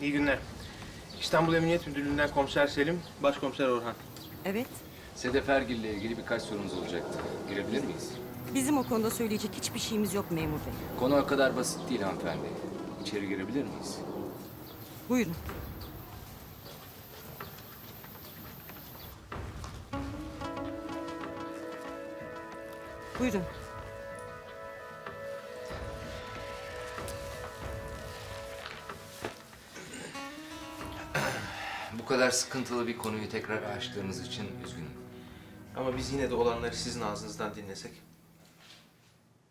İyi günler. İstanbul Emniyet Müdürlüğü'nden komiser Selim, başkomiser Orhan. Evet. Sedef Ergil ile ilgili birkaç sorumuz olacaktı. Girebilir miyiz? Bizim o konuda söyleyecek hiçbir şeyimiz yok memur bey. Konu o kadar basit değil hanımefendi. İçeri girebilir miyiz? Buyurun. Buyurun. Kadar sıkıntılı bir konuyu tekrar açtığınız için üzgünüm. Ama biz yine de olanları sizin ağzınızdan dinlesek.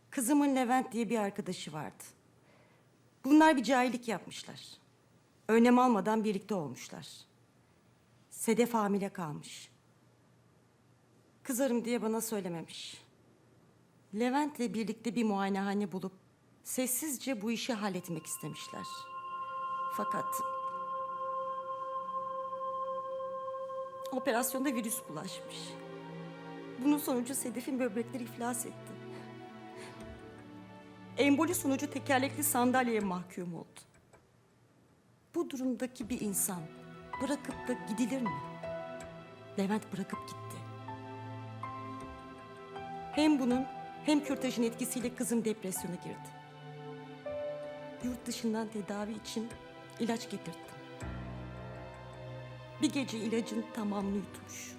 Kızımın Levent diye bir arkadaşı vardı. Bunlar bir cahillik yapmışlar. Önlem almadan birlikte olmuşlar. Sedef hamile kalmış. Kızarım diye bana söylememiş. Levent'le birlikte bir muayenehane bulup sessizce bu işi halletmek istemişler. Fakat operasyonda virüs bulaşmış. Bunun sonucu Sedef'in böbrekleri iflas etti. Emboli sonucu tekerlekli sandalyeye mahkum oldu. Bu durumdaki bir insan bırakıp da gidilir mi? Levent bırakıp gitti. Hem bunun hem kürtajın etkisiyle kızım depresyona girdi. Yurt dışından tedavi için ilaç getirttim. Bir gece ilacın tamamını yutmuş.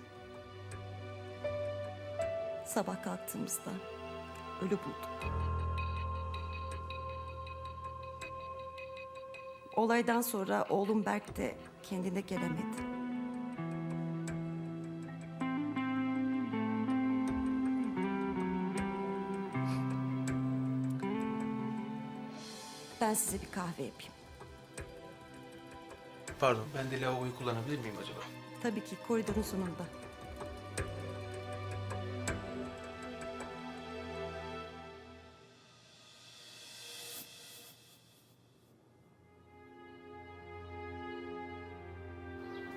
Sabah kalktığımızda ölü bulduk. Olaydan sonra oğlum Berk de kendine gelemedi. Ben size bir kahve yapayım. Pardon, ben de lavaboyu kullanabilir miyim acaba? Tabii ki koridorun sonunda.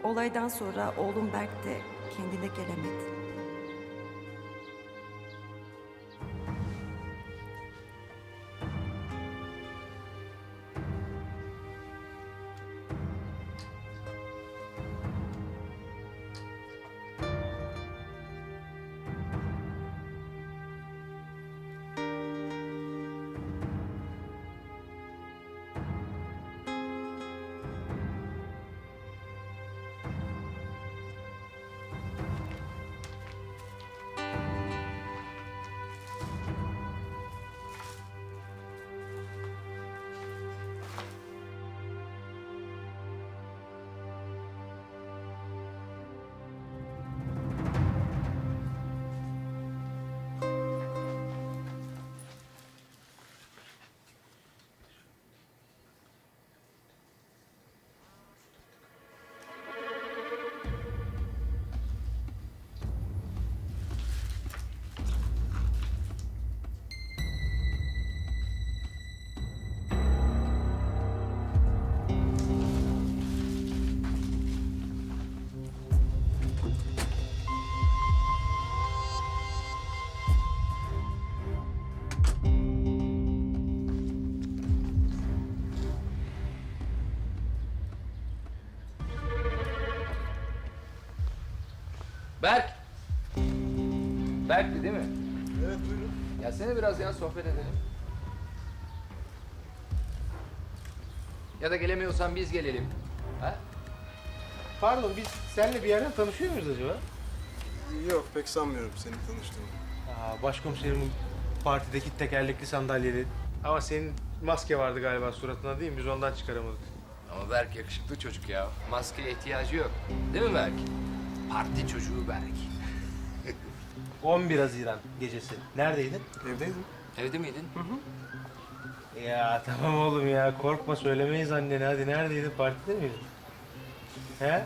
Olaydan sonra oğlum Berk de kendine gelemedi. Berk! Berk'ti değil mi? Evet buyurun. Gelsene biraz ya sohbet edelim. Ya da gelemiyorsan biz gelelim. Ha? Pardon, biz seninle bir yerden tanışıyor muyuz acaba? Yok pek sanmıyorum seni tanıştığımı. Aa, başkomiserimin partideki tekerlekli sandalyeli. Ama senin maske vardı galiba suratına değil mi? Biz ondan çıkaramadık. Ama Berk yakışıklı çocuk ya. Maskeye ihtiyacı yok. Değil mi Berk? Parti çocuğu Berk. 11 Haziran gecesi. Neredeydin? Evdeydim. Evde miydin? Ya tamam oğlum ya korkma söylemeyiz annene hadi neredeydin partide miydin? He?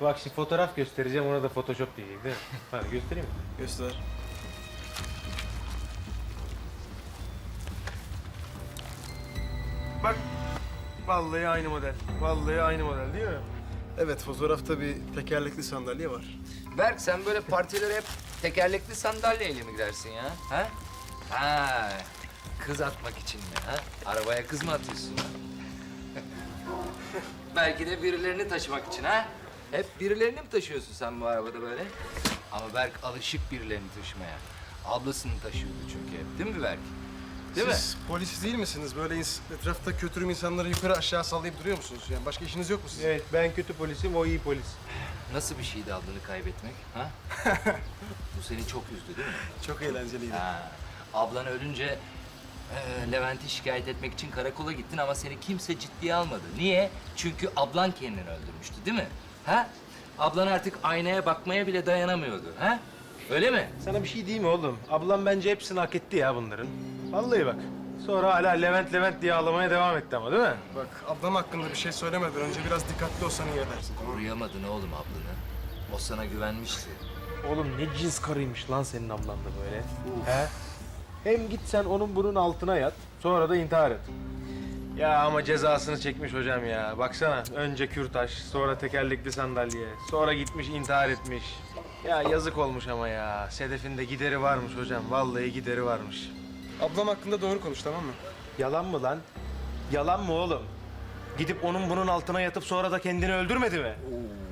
Bak şimdi fotoğraf göstereceğim ona da photoshop diyecek değil mi? Hadi göstereyim mi? Göster. Bak vallahi aynı model. Vallahi aynı model değil mi? Evet fotoğrafta bir tekerlekli sandalye var. Berk sen böyle partilere hep tekerlekli sandalyeyle mi gidersin ya? Ha? Ha. Kız atmak için mi ha? Arabaya kız mı atıyorsun? Belki de birilerini taşımak için ha? Hep birilerini mi taşıyorsun sen bu arabada böyle? Ama Berk alışık birilerini taşımaya. Ablasını taşıyordu çünkü hep. Değil mi Berk? Değil Siz polis değil misiniz? Böyle ins- etrafta kötürüm insanları yukarı aşağı sallayıp duruyor musunuz? Yani başka işiniz yok mu sizin? Evet ben kötü polisim o iyi polis. mi? Nasıl bir şeydi ablanı kaybetmek? Ha? bu seni çok üzdü değil mi? Çok eğlenceliydi. Ha. Ablan ölünce e, Levent'i şikayet etmek için karakola gittin ama seni kimse ciddiye almadı. Niye? Çünkü ablan kendini öldürmüştü değil mi? Ha? Ablan artık aynaya bakmaya bile dayanamıyordu. Ha? Öyle mi? Sana bir şey diyeyim mi oğlum? Ablam bence hepsini hak etti ya bunların. Vallahi bak. Sonra hala Levent Levent diye ağlamaya devam etti ama değil mi? Bak ablam hakkında bir şey söylemeden önce biraz dikkatli olsan iyi edersin tamam mı? Koruyamadın oğlum ablanı. O sana güvenmişti. Oğlum ne cins karıymış lan senin ablan da böyle. He? Hem git sen onun bunun altına yat, sonra da intihar et. Ya ama cezasını çekmiş hocam ya. Baksana önce kürtaş, sonra tekerlekli sandalye, sonra gitmiş intihar etmiş. Ya yazık olmuş ama ya. Sedef'in de gideri varmış hocam. Vallahi gideri varmış. Ablam hakkında doğru konuş tamam mı? Yalan mı lan? Yalan mı oğlum? Gidip onun bunun altına yatıp sonra da kendini öldürmedi mi?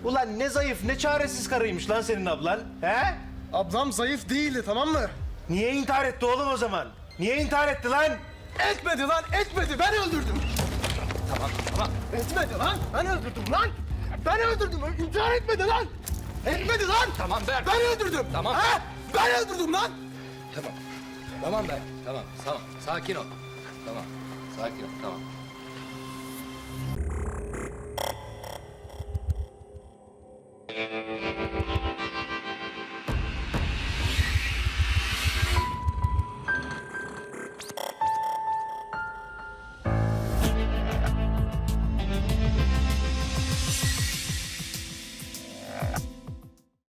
Ulan ne zayıf, ne çaresiz karıymış lan senin ablan. He? Ablam zayıf değildi tamam mı? Niye intihar etti oğlum o zaman? Niye intihar etti lan? Etmedi lan etmedi ben öldürdüm. Tamam, tamam. Etmedi lan ben öldürdüm lan. Ben öldürdüm intihar etmedi lan. Etmedi lan. Tamam Berk. Ben öldürdüm. Tamam. Ha? Ben öldürdüm lan. Tamam. Tamam Berk. Tamam, tamam. Sakin ol. Tamam. Sakin ol, tamam.